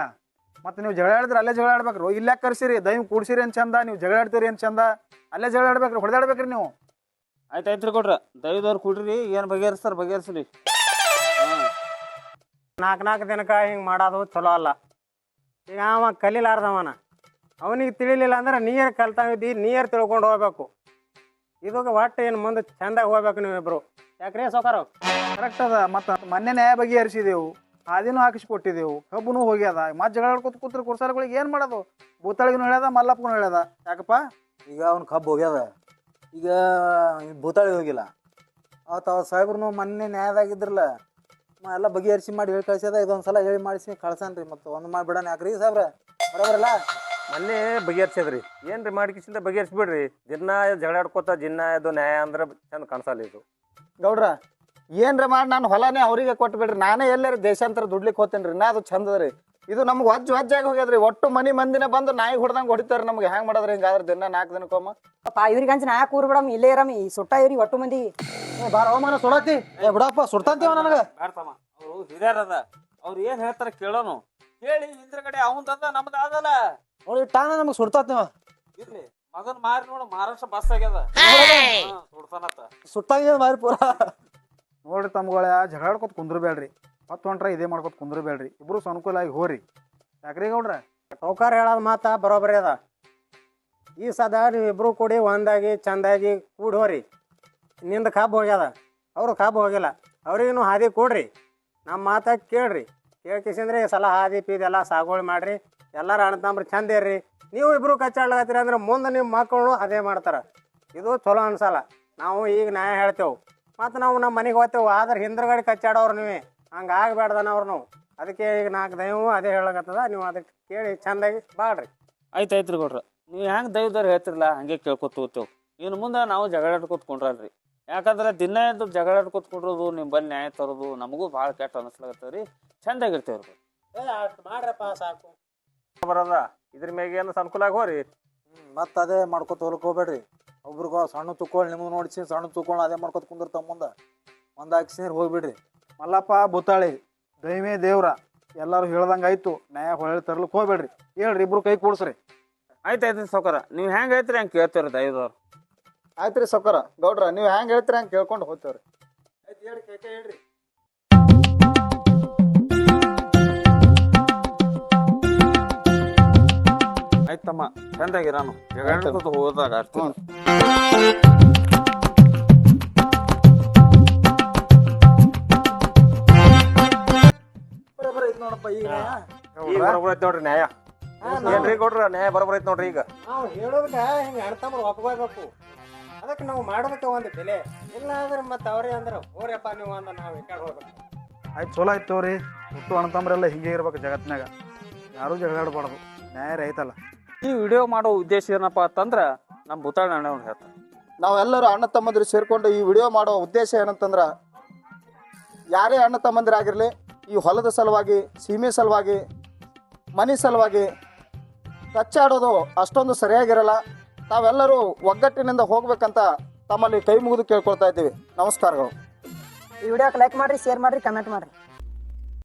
ಮತ್ತೆ ನೀವು ಜಗಳ ಆಡಿದ್ರೆ ಅಲ್ಲೇ ಜಗಳ ಆಡ್ಬೇಕ್ರಿ ಇಲ್ಲೇ ಕರ್ಸಿರಿ ದೈವ ಕೂಡ್ಸಿರಿ ಅಂತ ಚಂದ ನೀವು ಜಗಳ ಆಡ್ತೀರಿ ಅಂತ ಚಂದ ಅಲ್ಲೇ ಜಗಳ ಆಡ್ಬೇಕ್ರಿ ಹೊಡೆದಾಡ್ಬೇಕ್ರಿ ನೀವು. ಆಯ್ತು ಆಯ್ತು ರೀ ಕೊಡ್ರ. ದಯದವ್ರು ಕುಡ್ರಿ ಏನು ಬಗೆಹರಿಸ್ತಾರ ಬಗೆಹರಿಸ್ಲಿ. ಹಾಂ ನಾಲ್ಕು ನಾಲ್ಕು ದಿನಕ್ಕೆ ಹಿಂಗೆ ಮಾಡೋದು ಚಲೋ ಅಲ್ಲ. ಈಗ ಅವ ಕಲೀಲಾರ್ದವನ. ಅವನಿಗೆ ತಿಳಿಲಿಲ್ಲ ಅಂದ್ರೆ ನೀರು ಕಲ್ತಾವಿದ್ದಿ ನೀರು ತಿಳ್ಕೊಂಡು ಹೋಗ್ಬೇಕು. ಇದಕ್ಕೆ ಒಟ್ಟು ಏನು ಮುಂದೆ ಚಂದಾಗಿ ಹೋಗ್ಬೇಕು ನೀವಿಬ್ರು. ಯಾಕ್ರಿ ಸೋಕಾರ? ಕರೆಕ್ಟ್ ಅದ. ಮತ್ತೆ ಮೊನ್ನೆ ನ್ಯಾಯ ಬಗೆಹರಿಸಿದೆವು. ಹಾದಿನೂ ಹಾಕಿಸಿ ಕೊಟ್ಟಿದ್ದೆವು ಕಬ್ಬುನು ಹೋಗ್ಯದ. ಮತ್ತೆ ಜಗಳ ಕೂತು ಕೂತ್ರ ಕುರ್ಸಾರಗಳಿಗೆ ಏನು ಮಾಡೋದು? ಭೂತಾಳಿಗೂ ಹೇಳ್ಯದ ಮಲ್ಲಪ್ಪಗೂ ಹೇಳ್ಯದ. ಯಾಕಪ್ಪ? ಈಗ ಅವ್ನ ಕಬ್ಬು ಹೋಗ್ಯದ. ಈಗ ಭೂತಾಳಿ ಹೋಗಿಲ್ಲ. ಅವತ್ತು ಅವ್ರ ಸಾಹೇಬ್ರು ಮೊನ್ನೆ ನ್ಯಾಯದಾಗಿದ್ರಲ್ಲ ಮ ಎಲ್ಲ ಬಗೆಹರಿಸಿ ಮಾಡಿ ಹೇಳಿ ಕಳ್ಸ್ಯದ ಇದೊಂದು ಸಲ ಹೇಳಿ ಮಾಡಿಸಿ ಕಳ್ಸನ್ರಿ ಮತ್ತು ಒಂದು ಮಾಡಿ ಬಿಡೋಣ. ಯಾಕ್ರಿ ಸಾಹೇಬ್ರ? ಬರೋಬರಲ್ಲ? ಮೊನ್ನೆ ಬಗೆಹರ್ಸ್ಯದ್ರಿ. ಏನ್ರಿ ಮಾಡ್ಕಿಸಿಂದ ಬಗೆಹರಿಸ್ಬಿಡ್ರಿ. ದಿನ ಜಗಳಾಡ್ಕೋತ ದಿನ ಜಿನ್ನ ಇದು ನ್ಯಾಯ ಅಂದ್ರೆ ಚಂದ ಕಾಣಿಸಲ್ಲ ಇದು. ಗೌಡ್ರ ಏನ್ರ ಮಾಡಿ ನಾನು ಹೊಲನೇ ಅವರಿಗೆ ಕೊಟ್ಟು ಬಿಡ್ರಿ ನಾನೇ ಎಲ್ಲರೂ ದೇಶಾಂತರ ದುಡ್ಲಿಕ್ಕೆ ಹೋಗ್ತೇನೆ ರೀ ನಾ ಅದು ಚಂದ ರೀ ಇದು ನಮ್ಗೆ ವಜ್ಜ ವಜ್ಜಾಗಿ ಹೋಗ್ಯದ್ರಿ. ಒಟ್ಟು ಮನಿ ಮಂದಿನ ಬಂದು ನಾಯಿ ಹೊಡ್ದಂಗೆ ಹೊಡಿತಾರೆ ನಮ್ಗೆ. ಹೆಂಗ್ ಮಾಡೋದ್ರಿ ಹಿಂಗಾದ್ರೆ ದಿನ ನಾಲ್ಕು ದಿನಕ್ಕೊಮ್ಮ? ಪಾಪ ಇವ್ರಿಗೆ ಅಂಚ ನಾ ಕೂರ್ ಬಿಡಮ್? ಇಲ್ಲೇ ಇರಮ್ಮ ಈ ಸುಟ್ಟ ಇವ್ರಿ ಒಟ್ಟು ಮಂದಿ. ಬಾರ ಅವಮಾನ ಸುಡತಿ. ಏ ಬಿಡಪ್ಪ ಸುಡ್ತಂತೀವ ನನಗೆ? ಬೇಡ್ತಮ್ಮ ಅವರು ಹಿರಿಯರದ. ಅವ್ರು ಏನು ಹೇಳ್ತಾರ ಕೇಳೋನು. ಹೇಳಿ ಹಿಂದ್ರಗಡೆ ಅವಂದದ ನಮ್ದು ಅದಲ್ಲ ನೋಡಿ ಟಾನ ನಮಗೆ ಸುಡ್ತಾತೀವ? ಇರ್ಲಿ. ಮಗನ್ ಮಾರಿ ನೋಡು ಮಹಾರಾಷ್ಟ್ರ ಬಸ್ ಆಗ್ಯದ. ಸುಡ್ತಾನತ್ತ ಸುಟ್ಟಾಗಿದೆ ಮಾರಿ ಪೂರ. ನೋಡ್ರಿ ತಮ್ಗಳ ಜಗಳಾಡ್ಕೊತ ಕುಂದ್ರಬೇಡ್ರಿ. ಹೊತ್ತು ಹೊಂಟ್ರೆ ಇದೇ ಮಾಡ್ಕೊತ ಕುಂದ್ರಬೇಡ್ರಿ. ಇಬ್ರು ಅನುಕೂಲ ಆಗಿ ಹೋರಿ. ಯಾಕ್ರಿ ಗೌಡ್ರ? ಟೋಕಾರ್ ಹೇಳೋದು ಮಾತಾ ಬರೋಬರಿ ಅದ. ಈ ಸದ ನೀವಿಬ್ರು ಕೂಡಿ ಒಂದಾಗಿ ಚಂದಾಗಿ ಕೂಡಿ ಹೋರಿ. ನಿಂದ ಕಬ್ಬು ಹೋಗ್ಯದ. ಅವರು ಕಬ್ಬು ಹೋಗಿಲ್ಲ. ಅವ್ರಿಗೂ ಹಾದಿ ಕೊಡ್ರಿ. ನಮ್ಮ ಮಾತ ಕೇಳ್ರಿ. ಕೇಳ್ಕಿಸಿಂದ್ರೆ ಈ ಸಲ ಹಾದಿ ಪೀದೆಲ್ಲ ಸಾಗುವಳಿ ಮಾಡ್ರಿ. ಎಲ್ಲರ ಅಣ್ತಂಬ್ರಿ ಚಂದ ಇರ್ರಿ. ನೀವು ಇಬ್ರು ಕಚ್ಚಾಡ್ಲತ್ತೀರಿ ಅಂದ್ರೆ ಮುಂದೆ ನಿಮ್ಮ ಮಕ್ಕಳು ಅದೇ ಮಾಡ್ತಾರ. ಇದು ಚಲೋ ಅನ್ಸಲ್ಲ. ನಾವು ಈಗ ನ್ಯಾಯ ಹೇಳ್ತೇವೆ. ಮತ್ತು ನಾವು ನಮ್ಮ ಮನೆಗೆ ಹೋಗ್ತೇವೆ. ಆದ್ರೆ ಹಿಂದ್ರಗಡೆ ಕಚ್ಚಾಡೋರು ನೀವೇ. ಹಂಗೆ ಆಗಬೇಡ್ದನವ್ರು ನಾವು. ಅದಕ್ಕೆ ಈಗ ನಾಲ್ಕು ದೈವ ಅದೇ ಹೇಳಕತ್ತದ. ನೀವು ಅದಕ್ಕೆ ಕೇಳಿ ಚಂದಾಗಿ ಬಾಳ್ರಿ. ಆಯ್ತು ಐತ್ರಿ ರೀ ಕೊಡ್ರ ನೀವು ಹೆಂಗೆ ದೈವದವ್ರು ಹೇಳ್ತಿರಲ್ಲ ಹಂಗೆ ಕೇಳ್ಕೊತ ಹೋಗ್ತೇವೆ. ಇನ್ನು ಮುಂದೆ ನಾವು ಜಗಳ ಕೂತ್ಕೊಂಡ್ರಲ್ರಿ ಕುಂಡ್ರಲ್ರಿ. ಯಾಕಂದ್ರೆ ದಿನ ಎದ್ದು ಜಗಳಾಡ್ ಕೂತ್ಕೊಂಡ್ರದು ಕುಂಡ್ರೋದು ನಿಮ್ಮ ಬಲ್ಲಿ ನ್ಯಾಯ ತರೋದು ನಮಗೂ ಭಾಳ ಕೆಟ್ಟ ಅನಿಸ್ಲಾಗತ್ತವ ರೀ. ಚಂದಾಗಿರ್ತೇವೆ ರೀ ಮಾಡ್ರಪ್ಪ ಸಾಕು. ಬರೋದ ಇದ್ರ ಮ್ಯಾಗ ಏನು ಅನುಕೂಲ ಆಗೋರಿ ಮತ್ತೆ ಅದೇ ಮಾಡ್ಕೊತ ಹೋಗ್ಬೇಡ್ರಿ. ಒಬ್ರಿಗ ಸಣ್ಣ ತುಕೊಳ್ಳಿ ನಿಮ್ಗೆ ನೋಡಿಸಿ ಸಣ್ಣ ತುಕ್ಕೊಳ್ಳಿ ಅದೇ ಮಾಡ್ಕೊತ ಕುಂದಿರ್ತಾವ ಮುಂದೆ. ಒಂದು ಸೇರಿ ನೀರು ಹೋಗ್ಬಿಡ್ರಿ. ಮಲ್ಲಪ್ಪ ಬುತ್ತಾಳಿ ದೈವೇ ದೇವ್ರ ಎಲ್ಲರೂ ಹೇಳ್ದಂಗೆ ಆಯ್ತು. ನ್ಯಾಯ ಹೊಳೆ ತರ್ಲಿಕ್ಕೆ ಹೋಗ್ಬೇಡ್ರಿ. ಹೇಳ್ರಿ ಇಬ್ರು ಕೈ ಕೂಡ್ಸ್ರಿ. ಆಯ್ತು ಆಯ್ತು ಸೌಕರ. ನೀವು ಹೆಂಗೆ ಐತ್ರಿ ಹಂಗೆ ಕೇಳ್ತೇವ್ರಿ ದೈವದವ್ರು ಆಯ್ತು ರೀ ಸೌಕರ. ಗೌಡ್ರ ನೀವು ಹೆಂಗೆ ಹೇಳ್ತೀರಿ ಹಂಗೆ ಕೇಳ್ಕೊಂಡು ಹೋಗ್ತೇವ್ರಿ. ಆಯ್ತಮ್ಮ ಚಂದಾಗಿರಾನು ಜಗಳ ಆಡ್ಕೊತ ಹೋದಾಗ ಅಷ್ಟೇ. ನೋಡಪ್ಪ ಈಗ ಈಗ ಬರೋಬ್ಬರ ಐತಿ ನೋಡ್ರಿ ನ್ಯಾಯ. ಏನ್ರಿ ಕೊಡ್ರ ನ್ಯಾಯ ಬರೋಬ್ಬರ ಐತಿ ನೋಡ್ರಿ ಈಗ. ನಾವು ಹೇಳೋದಕ್ಕೆ ಹಿಂಗೆ ಅಣ್ತಮ್ಮ ಒಪ್ಕೋಬೇಕು. ಅದಕ್ಕೆ ನಾವು ಮಾಡೋದಕ್ಕೆ ಒಂದು ಬೆಲೆ. ಇಲ್ಲ ಅಂದ್ರೆ ಮತ್ತೆ ಅವರೇ ಅಂದ್ರೆ ಹೋರಪ್ಪ ನೀವು ಅಂತ ನಾವು ಈ ಕಡೆ ಹೋಗ್ಬೇಕು. ಆಯ್ತು ಚಲೋ ಆಯ್ತು ತೋರಿ ಹುಟ್ಟು ತಮ್ಮರೆಲ್ಲ ಹಿಂಗೆ ಇರ್ಬೇಕು ಜಗತ್ನಾಗ ಯಾರೂ ಜಗಳ ಆಡ್ಬಾರ್ದು ನ್ಯಾಯ ರೈತಲ್ಲ. ಈ ವಿಡಿಯೋ ಮಾಡೋ ಉದ್ದೇಶ ಏನಪ್ಪ ಅಂತಂದ್ರೆ ನಮ್ಮ ಭೂತಾಳ ಅಣ್ಣವ್ರು ಹೇಳ್ತಾರೆ. ನಾವೆಲ್ಲರೂ ಅಣ್ಣ ತಮ್ಮಂದಿರು ಸೇರ್ಕೊಂಡು ಈ ವಿಡಿಯೋ ಮಾಡೋ ಉದ್ದೇಶ ಏನಂತಂದ್ರ ಯಾರೇ ಅಣ್ಣ ತಮ್ಮಂದಿರಾಗಿರ್ಲಿ ಈ ಹೊಲದ ಸಲುವಾಗಿ, ಸೀಮೆ ಸಲುವಾಗಿ, ಮನೆ ಸಲುವಾಗಿ ಕಚ್ಚಾಡೋದು ಅಷ್ಟೊಂದು ಸರಿಯಾಗಿರಲ್ಲ. ತಾವೆಲ್ಲರೂ ಒಗ್ಗಟ್ಟಿನಿಂದ ಹೋಗ್ಬೇಕಂತ ತಮ್ಮಲ್ಲಿ ಕೈ ಮುಗಿದು ಕೇಳ್ಕೊಳ್ತಾ ಇದ್ದೀವಿ. ನಮಸ್ಕಾರಗಳು. ಈ ವಿಡಿಯೋಕ್ಕೆ ಲೈಕ್ ಮಾಡಿರಿ ಶೇರ್ ಮಾಡಿರಿ ಕಮೆಂಟ್ ಮಾಡ್ರಿ.